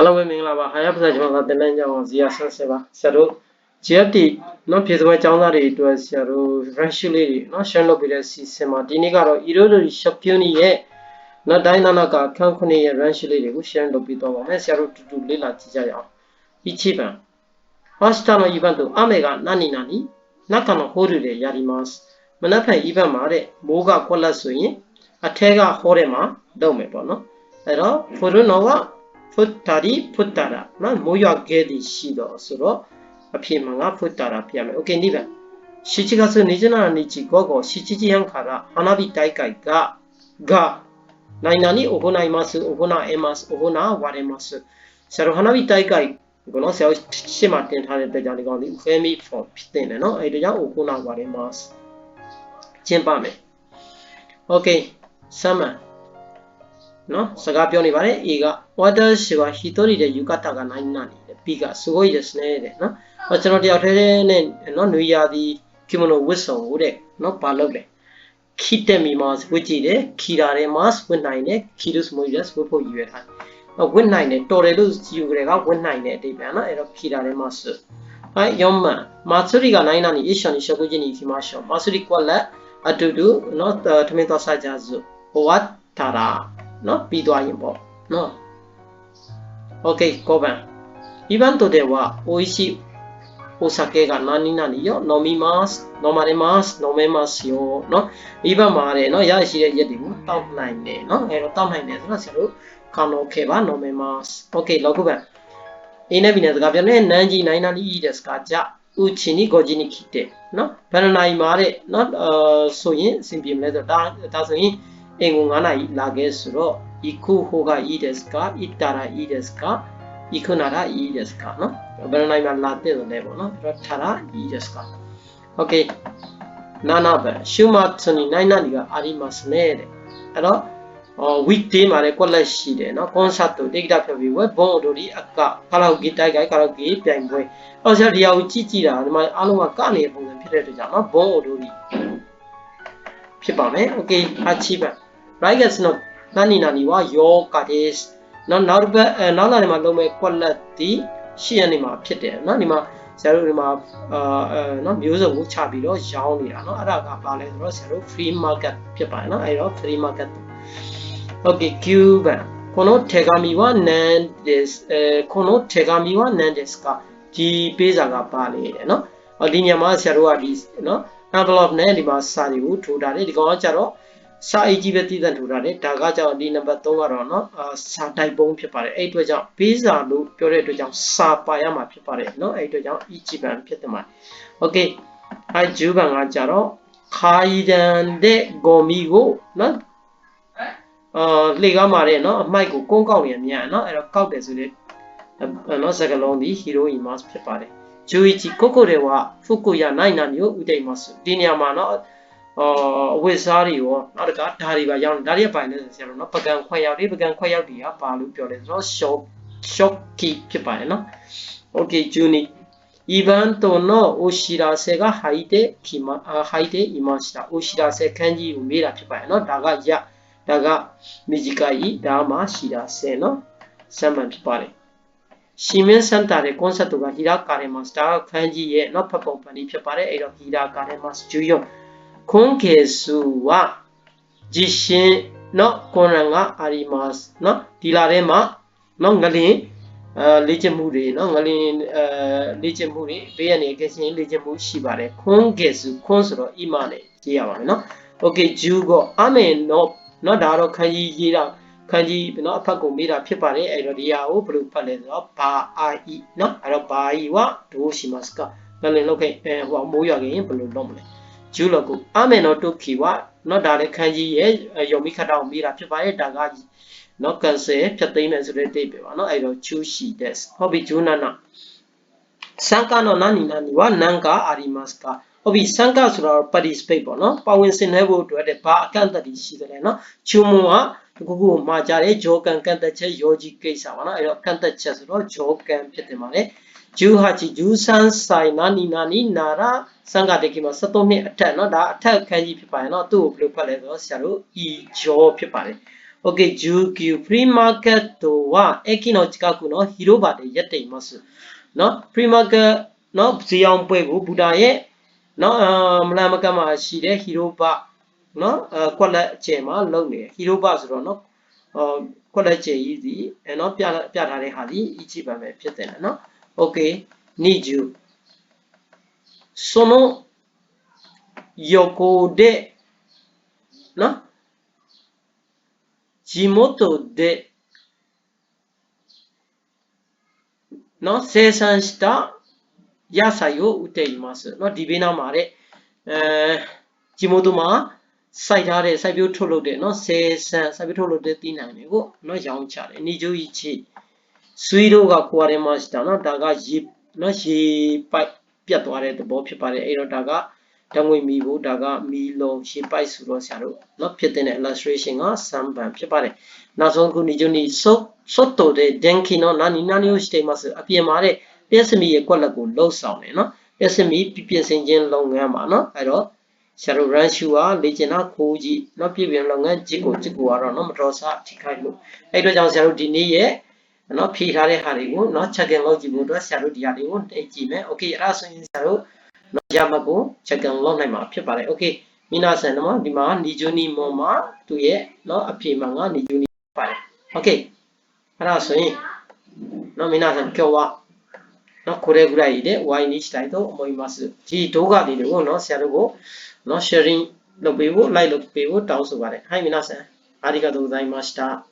ားလုံးပဲမင်္ဂလာပါဟာရပစာကျောင်းသားတင်တဲ့ကျောင်းဇီယာဆန်ဆယ်ပါဆရာတို့ GFT เนาะဖြည့်စွဲကျောင်းသားတွေအတွက်ဆရာတို့ friendship လေးတွေเนาะ share လုပ်ပေးတဲ့ season မှာဒီနေ့ကတော့ Error Shopuni ရဲ့နော်ဒိုင်းနာနာကခန်းခုနှစ်ရဲ့ range လေးတွေကို share လုပ်ပေးသွားပါမယ်ဆရာတို့တူတူလေ့လာကြည့်ကြရအောင်ဒီချိပန် first time event တို့အမေကနာနီနာနီနတ်ကနဟိုးတွေရာဒီမတ်မနက်ဖန် event မှာတဲ့မိုးကကွက်လက်ဆိုရင်အထက်ကဟိုးထဲမှာတုံးမယ်ပေါ့နော်အဲ့တော့ဖိုရွန်နောက ဖုတ်တာရီဖုတ်တာရာနော်မိုးရွာခဲ့သည်ရှိတော့ဆိုတော့အဖြေမှာငါဖုတ်တာရာပြရမယ်โอเคနိဗ္ဗာန်시치가스니즈나니치고고시치지양카라하나비다이카이가가နိုင်နာနီအိုဘိုနိုင်မဆူအိုဘိုနာအမတ်အိုဘိုနာဝါရမဆူဆရာဟနာဘီတိုက်ကိုင်ဘလောဆရာရှေ့မှာတင်ထားတဲ့အတွက်ကြောင့်ဒီကောင်ဒီ family form ဖြစ်တင်တယ်နော်အဲဒီကြောင့်အိုဘိုနာဝါရမဆူကျင်းပမယ် okay ဆမ်းမန် နော်စကားပြောနေပါတယ် A က Watashi wa hitori de yukata ga nani nani တဲ့ B ကすごいですねတဲ့နော်ဟောကျွန်တော်တယောက်တည်းနဲ့နော်နွေရာသီကီမိုနိုဝတ်စုံကိုတဲ့နော်ပါလုပ်တယ်ခိတက်မီမတ်ဝတ်ကြည့်တယ်ခီရာတယ်မတ်ဝတ်နိုင်တယ်ခီလုစမွေရစ်ဝတ်ဖို့ရည်ရွယ်ထားနော်ဝတ်နိုင်တယ်တော်တယ်လို့ယူကြတယ်ကဝတ်နိုင်တဲ့အတိတ်ပဲနော်အဲ့တော့ခီရာတယ်မတ်はい4番祭りが何々一緒に食事に行きましょう祭りကွက်လက်အတူတူနော်ထမင်းတော်စားကြစို့終わったら not be liable. No. OK, 番。イベントでは美味しいお酒が何々よ、飲みます、飲まれます、飲めますよ、の、今までのやしれやでもた倒ないね、の、えのた倒ないね、そらする、可能けば飲めます。OK、6番。いなびなずが、何時何々いいですか？じゃ、うちに5時に来て、の、バナナイマレ、の、そういう、シンピムレザー、だ、だすに、 အိမ်ကို9နာရီလာခဲ့ဆိုတော့ iku hoga i desu ka itara i desu ka iku nara i desu ka နော်ဘယ်နိုင်မှာလာတဲ့လဲပေါ့နော်ဒါထရာ i desu ka okay နာနာပဲရှုမတ်စနီနိုင်နာဒီကအာရီမစနဲ့တဲ့အဲ့တော့ weekday မှာလည်း collect ရှိတယ်เนาะ concert တို့ data ဖြတ်ပြီး web bond တို့ဒီအက karaoke တိုက်ခိုက် karaoke ပြိုင်ပွဲအော်ဆရာဒီဟာကိုကြည့်ကြည့်တာဒီမှာအားလုံးကကနေပုံစံဖြစ်တဲ့အတွက်ကြောင့်เนาะ bond တို့ဒီဖြစ်ပါမယ် okay အချိပါ 8番 Raigas の何々はヨガですနော်နောက်တစ်ပတ်အဲနောက်လာနေမှာလုံးမဲ့ကွက်လက်ဒီရှေ့ရနေမှာဖြစ်တယ်နော်ဒီမှာဆရာတို့ဒီမှာအာအဲနော်မျိုးစုံကိုချပြီးတော့ရောင်းနေတာနော်အဲ့ဒါကဘာလဲဆိုတော့ဆရာတို့ free market ဖြစ်ပါတယ်နော်အဲ့တော့ free market okay cuban この手紙は何ですえこの手紙は何ですかဒီပေးစာကပါလေတဲ့နော်ဟောဒီညမှာဆရာတို့ကဒီနော် envelope နဲ့ဒီမှာစာတွေကိုထိုးထားတယ်ဒီကောင်ကကြတော့ စာအိတ်ကြီးပဲတည်တံ့ထိုးထားတယ်ဒါကကြောင့်ဒီနံပါတ်3ကတော့နော်အာစာတိုက်ပုံးဖြစ်ပါတယ်အဲ့အတွက်ကြောင့်ပေးစာလို့ပြောတဲ့အတွက်ကြောင့်စာပါရမှာဖြစ်ပါတယ်နော်အဲ့အတွက်ကြောင့် e ကြီးပန်ဖြစ်တယ်မှာ okay အဲဂျူဘန်ကကြတော့ခိုင်ဒန်တဲ့ဂိုမီကိုနော်အာလေကားမာတဲ့နော်အမိုက်ကိုကုန်းကောက်နေမြန်နော်အဲ့တော့ကောက်တယ်ဆိုလေနော်စကလုံးဒီဟီရိုအီမတ်ဖြစ်ပါတယ်ဂျူအီချီကိုကိုတွေはဖုကုယာနိုင်နာမျိုးဥဒိမတ်ဒီနေရာမှာနော် အဝတ်စားတွေရောနောက်တကဓာတ်တွေပါရောက်ဒါတွေကဘာလဲဆိုဆရာတို့နော်ပကံခွဲရောက်တွေပကံခွဲရောက်တွေကဘာလို့ပြောလဲဆိုတော့ shop shop key ဖြစ်ပါတယ်နော် okay juni even to no oshirase ga haite kima haite imashita oshirase kanji ကိုမေးတာဖြစ်ပါတယ်နော်ဒါကရဒါက mijikai ဒါမှ shirase နော်စမ်းမှန်ဖြစ်ပါတယ်ရှီမင်းစန်တာရဲ့ concept ကဟီရာကာရမစတာခန်းကြီးရဲ့နောက်ဖတ်ပုံပန်ဒီဖြစ်ပါတယ်အဲ့တော့ဟီရာကာရမစဂျူယော့ န်ခွန်ကေဆူဝဂျီရှင်နော်ကွန်ရန်ကအာရီမတ်နော်ဒီလာထဲမှာနော်ငလင်အဲလေ့ကျင့်မှုတွေနော်ငလင်အဲလေ့ကျင့်မှုတွေဘေးရနေကရှင်လေ့ကျင့်မှုရှိပါတယ်ခွန်ကေဆူခွန်ဆိုတော့အီမာနဲ့ရေးရပါမယ်နော်โอเคဂျူကိုအမေနော်နော်ဒါတော့ခန်းကြီးရေးတာခန်းကြီးเนาะအဖတ်ကိုမေးတာဖြစ်ပါတယ်အဲ့တော့ဒီဟာကိုဘယ်လိုဖတ်လဲဆိုတော့ဘာအာအီเนาะအဲ့တော့ဘာအီဝဒိုရှိမစကငလင်လောက်ခဲ့အဲဟိုမိုးရွာခင်ဘယ်လိုလုပ်မလဲ ဂျူလကုအမေနောတုခိဝနော်ဒါလည်းခန်းကြီးရဲ့ယုံမိခတ်တော်မိတာဖြစ်ပါရဲ့ဒါကနော်ကန်ဆယ်ဖြတ်သိမ်းမယ်ဆိုတဲ့တိတ်ပဲပါနော်အဲ့တော့ချူရှိတဲ့ဟုတ်ပြီဂျူနာနာစံကနောနာနီနာနီဝနန်ကာအာရီမတ်ကာဟုတ်ပြီစံကဆိုတော့ participate ပေါ့နော်ပါဝင်ဆင်နွှဲဖို့အတွက်တဲ့ဘာအကန့်အသတ်တွေရှိသလဲနော်ချူမွန်ကတကူကိုမှာကြတဲ့ဂျောကန်ကန့်သက်ချက်ယောဂျီကိစ္စပါနော်အဲ့တော့ကန့်သက်ချက်ဆိုတော့ဂျောကန်ဖြစ်တယ်ပါလေ ဂျူဟာချီဂျူဆန်ဆိုင်နာနီနာနီနာရာစံကတိကိမှာ73နှစ်အထက်เนาะဒါအထက်ခန်းကြီးဖြစ်ပါတယ်เนาะသူ့ကိုဘယ်လိုဖတ်လဲဆိုတော့ဆရာတို့ e ဂျောဖြစ်ပါတယ် okay jukyu free market တို့ဟာ ekino chikaku เนาะ hero ပါတယ်ရက်တိမ်မဆုเนาะ free market เนาะဇီယောင်ပွဲကိုဘူတာရဲ့เนาะမလမကမှာရှိတဲ့ hero ဘเนาะကွက်လက်အကျယ်မှာလုံနေ hero ဘဆိုတော့เนาะကွက်လက်ကျယ်ကြီးစီเนาะပြပြထားတဲ့ဟာဒီ ichi ပါမယ်ဖြစ်တယ်เนาะ need you その横でနော်地元でနော်生産した野菜を売っていますနော်ဒီဘေးနားမှာတဲ့အဲ地元မှာစိုက်ထားတဲ့စိုက်ပျိုးထုတ်လုပ်တဲ့နော်ဆယ်ဆန်စိုက်ပျိုးထုတ်လုပ်တဲ့သီးနှံတွေကိုနော်ရောင်းချတယ်နေကျိုးကြီးချီ ဆွေးတို့က quartermass တာနော်ဒါကရေနော်ရေပိုက်ပြတ်သွားတဲ့သဘောဖြစ်ပါတယ်အဲ့တော့ဒါကဓာတ်ငွေမီဖို့ဒါကမီလုံရေပိုက်ဆိုတော့ဆရာတို့နော်ဖြစ်တဲ့ illustration က sum ban ဖြစ်ပါတယ်နောက်ဆုံးခုညညဆုတ်ဆုတ်တော်တဲ့ denki နော်နာနီနာနီယိုစတေမဆိုအပြင်မှာတဲ့ပြက်စမီရဲ့ကွက်လက်ကိုလှုပ်ဆောင်တယ်နော်ပြက်စမီပြင်ဆင်ခြင်းလုပ်ငန်းပါနော်အဲ့တော့ဆရာတို့ run shoe ကလေ့ကျင့်တာခိုးကြည့်နော်ပြည်ပြန်လုပ်ငန်းကြည့်ကိုကြည့်ကိုကတော့နော်မတော်ဆအထိခိုက်လို့အဲ့တော့ကြောင့်ဆရာတို့ဒီနေ့ရဲ့ နော်ဖြေထားတဲ့ဟာတွေကိုနော် check in လုပ်ကြည့်ဖို့အတွက်ဆရာတို့ဒီဟာတွေကိုတိတ်ကြည့်မယ် okay အဲ့ဒါဆိုရင်ဆရာတို့နော်ရမှတ်ကို check in လုပ်နိုင်မှာဖြစ်ပါတယ် okay မိနာဆန်နော်ဒီမှာနီဂျူနီမွန်မှာသူ့ရဲ့နော်အဖြေမှန်ကနီဂျူနီပါတယ် okay အဲ့ဒါဆိုရင်နော်မိနာဆန်今日はနော်これぐらいで終わりにしたいと思いますဒီ動画လေးတွေကိုနော်ဆရာတို့ကိုနော် sharing လုပ်ပေးဖို့ like လုပ်ပေးဖို့တောင်းဆိုပါတယ်はい皆さんありがとうございました